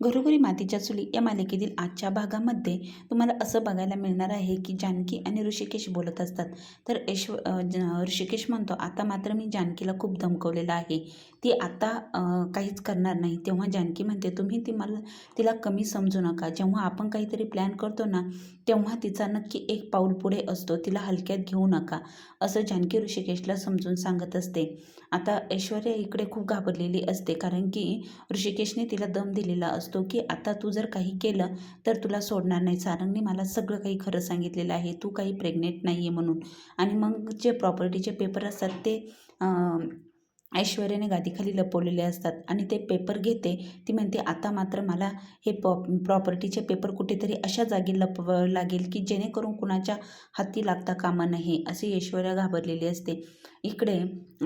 घरोघरी मातीच्या चुली या मालिकेतील आजच्या भागामध्ये तुम्हाला असं बघायला मिळणार आहे की जानकी आणि ऋषिकेश बोलत असतात. तर ऐश्व ज- ऋषिकेश म्हणतो आता मात्र मी जानकीला खूप धमकवलेलं आहे. ती आता काहीच करणार नाही. तेव्हा जानकी म्हणते तुम्ही ती मला तिला कमी समजू नका. जेव्हा आपण काहीतरी प्लॅन करतो ना तेव्हा तिचा नक्की एक पाऊल पुढे असतो. तिला हलक्यात घेऊ नका. असं जानकी ऋषिकेशला समजून सांगत असते. आता ऐश्वर्या इकडे खूप घाबरलेली असते कारण की ऋषिकेशने तिला दम दिलेला असतो की आता तू जर काही केलं तर तुला सोडणार नाही. सारंगने मला सगळं काही खरं सांगितलेलं आहे. तू काही प्रेग्नेंट नाही आहे म्हणून. आणि मग जे प्रॉपर्टीचे पेपर असतात ते ऐश्वर्याने गादीखाली लपवलेले असतात आणि ते पेपर घेते. ती म्हणते आता मात्र मला हे पॉ प्रॉपर्टीचे पेपर कुठेतरी अशा जागी लपवावं लागेल की जेणेकरून कुणाच्या हाती लागता कामा नये अशी ऐश्वर्या घाबरलेली असते. इकडे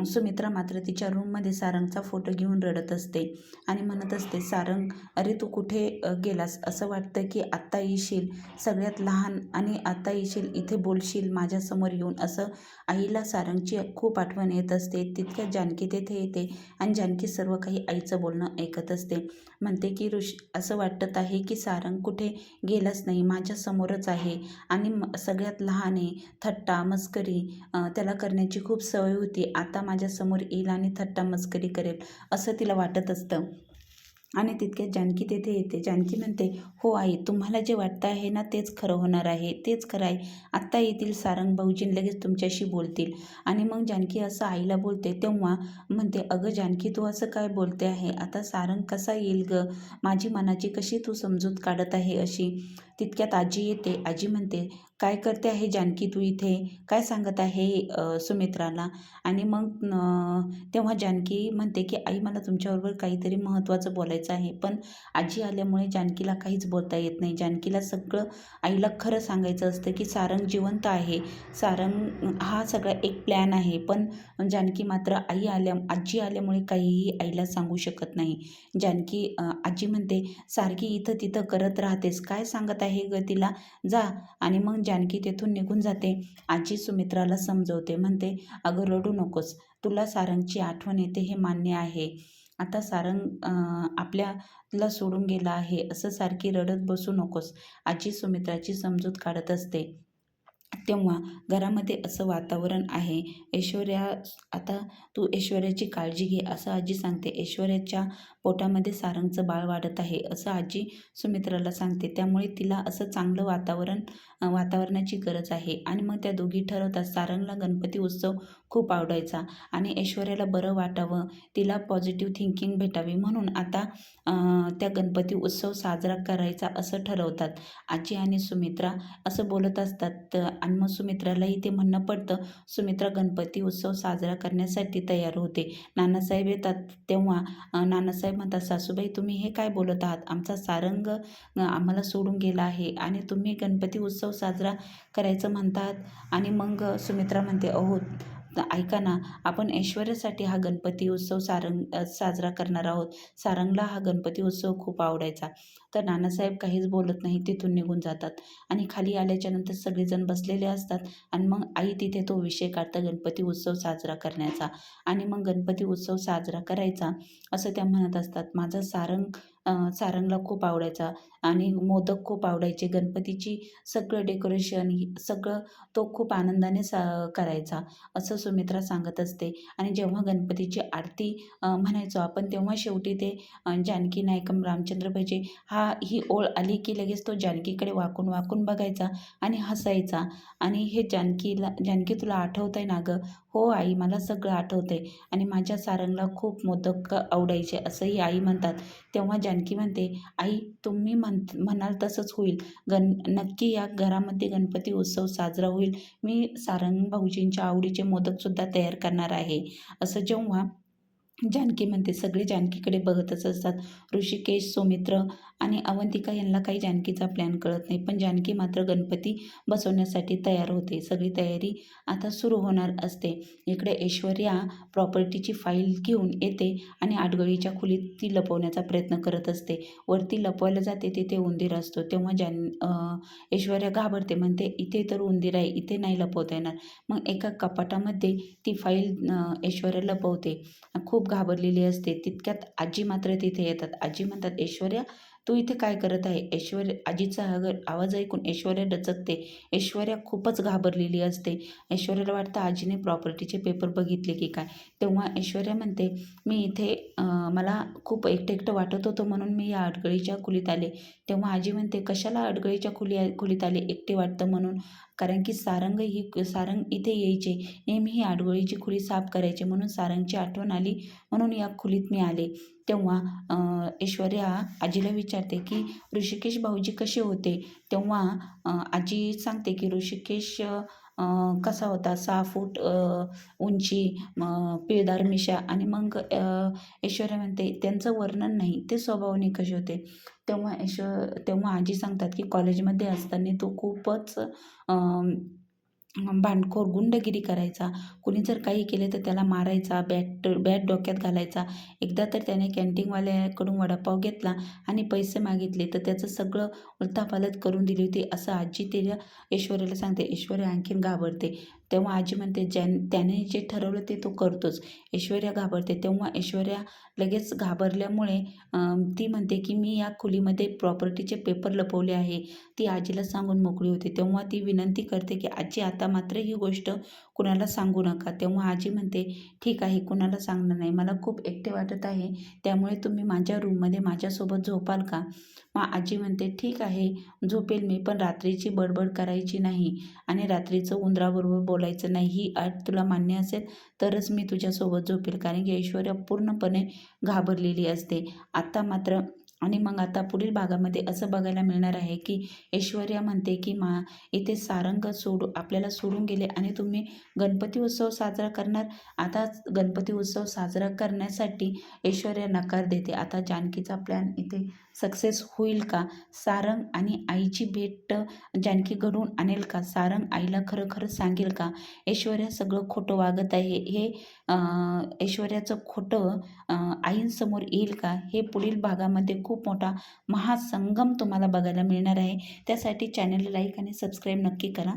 सुमित्रा मात्र तिच्या रूममध्ये सारंगचा फोटो घेऊन रडत असते आणि म्हणत असते सारंग अरे तू कुठे गेलास? असं वाटतं की आत्ता येशील सगळ्यात लहान आणि आत्ता येशील इथे बोलशील माझ्यासमोर येऊन. असं आईला सारंगची खूप आठवण येत असते. तितक्या जानकी तेथे येते आणि जानकी सर्व काही आईचं बोलणं ऐकत असते. म्हणते की ऋष असं वाटत आहे की सारंग कुठे गेलाच नाही माझ्यासमोरच आहे आणि म- सगळ्यात लहान आहे थट्टा मस्करी त्याला करण्याची खूप सवय होती. आता माझ्यासमोर येईल आणि थट्टा मस्करी करेल असं तिला वाटत असतं. आणि तितक्यात जानकी तेथे येते. जानकी म्हणते हो आई तुम्हाला जे वाटतं आहे ना तेच खरं होणार आहे. तेच खरं आहे. आत्ता येतील सारंग भाऊजी लगेच तुमच्याशी बोलतील. आणि मग जानकी असं आईला बोलते तेव्हा म्हणते अगं जानकी तू असं काय बोलते आहे? आता सारंग कसा येईल ग? माझी मनाची कशी तू समजूत काढत आहे अशी? तितक्यात आजी येते. आजी म्हणते काय करते आहे जानकी तू इथे? काय सांगत आहे सुमित्राला? आणि मग तेव्हा जानकी म्हणते की आई मला तुमच्याबरोबर काहीतरी महत्त्वाचं बोलायचं आहे. पण आजी आल्यामुळे जानकीला काहीच बोलता येत नाही. जानकीला सगळं आईला खरं सांगायचं असतं की सारंग जिवंत आहे. सारंग हा सगळा एक प्लॅन आहे. पण जानकी मात्र आई आल्या आजी आल्यामुळे काहीही आईला सांगू शकत नाही. जानकी आजी म्हणते सारखी इथं तिथं करत राहतेस. काय सांगत आहे ग तिला? जा. आणि मग जानकी तेथून निघून जाते. आजी सुमित्राला समजवते म्हणते अगं रडू नकोस. तुला सारंगची आठवण येते हे मान्य आहे. आता सारंग आपल्याला सोडून गेला आहे. असं सारखी रडत बसू नकोस. आजी सुमित्राची समजूत काढत असते. तेव्हा घरामध्ये असं वातावरण आहे. ऐश्वर्या आता तू ऐश्वर्याची काळजी घे असं आजी सांगते. ऐश्वर्याच्या पोटामध्ये सारंगचं बाळ वाढत आहे असं आजी सुमित्राला सांगते. त्यामुळे तिला असं चांगलं वातावरण वातावरणाची गरज आहे. आणि मग त्या दोघी ठरवतात सारंगला गणपती उत्सव खूप आवडायचा आणि ऐश्वर्याला बरं वाटावं तिला पॉझिटिव्ह थिंकिंग भेटावी म्हणून आता त्या गणपती उत्सव साजरा करायचा असं ठरवतात. आजी आणि सुमित्रा असं बोलत असतात तर आणि मग सुमित्रालाही ते म्हणणं पडतं सुमित्रा गणपती उत्सव साजरा करण्यासाठी तयार होते. नानासाहेब येतात तेव्हा नानासाहेब म्हणतात सासूबाई तुम्ही हे काय बोलत आहात? आमचा सारंग आम्हाला सोडून गेला आहे आणि तुम्ही गणपती उत्सव साजरा करायचं म्हणतात. आणि मग सुमित्रा म्हणते अहो ऐका ना आपण ऐश्वर्यासाठी हा गणपती उत्सव सारंग साजरा करणार आहोत. सारंगला हा गणपती उत्सव खूप आवडायचा. तर नानासाहेब काहीच बोलत नाही तिथून निघून जातात. आणि खाली आल्याच्यानंतर सगळेजण बसलेले असतात. आणि मग आई तिथे तो विषय काढता गणपती उत्सव साजरा करण्याचा. आणि मग गणपती उत्सव साजरा करायचा असं त्या म्हणत असतात. माझा सारंग सारंगला खूप आवडायचा आणि मोदक खूप आवडायचे. गणपतीची सगळं डेकोरेशन सगळं तो खूप आनंदाने सा करायचा असं सुमित्रा सांगत असते. आणि जेव्हा गणपतीची आरती म्हणायचो आपण तेव्हा शेवटी ते जानकी नायकम रामचंद्र पाहिजे हा ही ओळ आली की लगेच तो जानकीकडे वाकून वाकून बघायचा आणि हसायचा. आणि हे जानकीला जानकी तुला आठवत आहे ना गं? हो आई मला सगळं आठवतं आहे आणि माझ्या सारंगला खूप मोदक आवडायचे असंही आई म्हणतात. तेव्हा जानकी म्हणते आई तुम्ही म्हण म्हणाल तसंच होईल. गण नक्की या घरामध्ये गणपती उत्सव साजरा होईल. मी सारंग भाऊजींच्या आवडीचे मोदकसुद्धा तयार करणार आहे. असं जेव्हा जानकी म्हणते सगळे जानकीकडे बघतच असतात. ऋषिकेश सौमित्र आणि अवंतिका यांना काही जानकीचा प्लॅन कळत नाही. पण जानकी मात्र गणपती बसवण्यासाठी तयार होते. सगळी तयारी आता सुरू होणार असते. इकडे ऐश्वर्या प्रॉपर्टीची फाईल घेऊन येते आणि आडगळीच्या खोलीत ती लपवण्याचा प्रयत्न करत असते. वरती लपवायला जाते तिथे उंदीर असतो. तेव्हा जान ऐश्वर्या घाबरते. म्हणते इथे तर उंदीर आहे. इथे नाही लपवता येणार. मग एका कपाटामध्ये ती फाईल ऐश्वर्या लपवते. खूप घाबरलेली असते. तितक्यात आजी मात्र तिथे येतात. आजी म्हणतात ऐश्वर्या तू इथे काय करत आहे? ऐश्वर्या आजीचा आग- आवाज ऐकून ऐश्वर्या डचकते ऐश्वर्या खूपच घाबरलेली असते. ऐश्वर्याला वाटतं आजीने प्रॉपर्टीचे पेपर बघितले की काय. तेव्हा ऐश्वर्या म्हणते मी इथे मला खूप एकटं एकटं वाटत होतं म्हणून मी या अडगळीच्या खोलीत आले. तेव्हा आजी म्हणते कशाला अडगळीच्या खोली खोलीत आले? एकटे वाटतं म्हणून. कारण की सारंग ही सारंग इथे यायचे. नेहमी ही अडगळीची खोली साफ करायचे. म्हणून सारंगची आठवण आली. म्हणून या खोलीत मी आले. तेव्हा ऐश्वर्या आजीला विचारते की ऋषिकेश भाऊजी कसे होते? तेव्हा आजी सांगते की ऋषिकेश कसा होता? सहा फूट उंची पिळदार मिशा आणि मग ऐश्वर्या म्हणते त्यांचं वर्णन नाही ते स्वभावने कसे होते. तेव्हा ऐश्व तेव्हा आजी सांगतात की कॉलेजमध्ये असताना तो खूपच भांडखोर गुंडगिरी करायचा. कुणी जर काही केले तर त्याला मारायचा बॅट बॅट डोक्यात घालायचा. एकदा तर त्याने कॅन्टीनवाल्याकडून वडापाव घेतला आणि पैसे मागितले तर त्याचं सगळं उलथापालथ करून दिली होती असं आजी तिला ऐश्वर्याला सांगते. ऐश्वर्या आणखीन घाबरते. तेव्हा आजी म्हणते ज्यां त्याने जे ठरवलं ते तो करतोच. ऐश्वर्या घाबरते. तेव्हा ऐश्वर्या लगेच घाबरल्यामुळे ती म्हणते की मी या खोलीमध्ये प्रॉपर्टीचे पेपर लपवले आहे. ती आजीला सांगून मोकळी होते. तेव्हा ती विनंती करते की आजी आता मात्र ही गोष्ट कुणाला सांगू नका. तेव्हा आजी म्हणते ठीक आहे कुणाला सांगणार नाही. मला खूप एकटे वाटत आहे. त्यामुळे तुम्ही माझ्या रूममध्ये माझ्यासोबत झोपाल का? मग आजी म्हणते ठीक आहे झोपेल मी पण रात्रीची बडबड करायची नाही आणि रात्रीचं उंदराबरोबर बोलायचं नाही. ही अट तुला मान्य असेल तरच मी तुझ्यासोबत झोपेल कारण की ऐश्वर्या पूर्णपणे घाबरलेली असते. आत्ता मात्र आणि मग आता पुढील भागामध्ये असं बघायला मिळणार आहे की ऐश्वर्या म्हणते की मा इथे सारंग सोडू आपल्याला सोडून गेले आणि तुम्ही गणपती उत्सव साजरा करणार. आता गणपती उत्सव साजरा करण्यासाठी ऐश्वर्या नकार देते. आता जानकीचा प्लॅन इथे सक्सेस होईल का? सारंग आणि आईची भेट जानकी घडून आणेल का? सारंग आईला खरं खरं सांगेल का? ऐश्वर्या सगळं खोटं वागत आहे. हे ऐश्वर्याचं खोटं आईंसमोर येईल का? हे पुढील भागामध्ये खूप मोठा महासंगम तुम्हाला बघायला मिळणार आहे. त्यासाठी चॅनलला लाईक आणि सबस्क्राईब नक्की करा.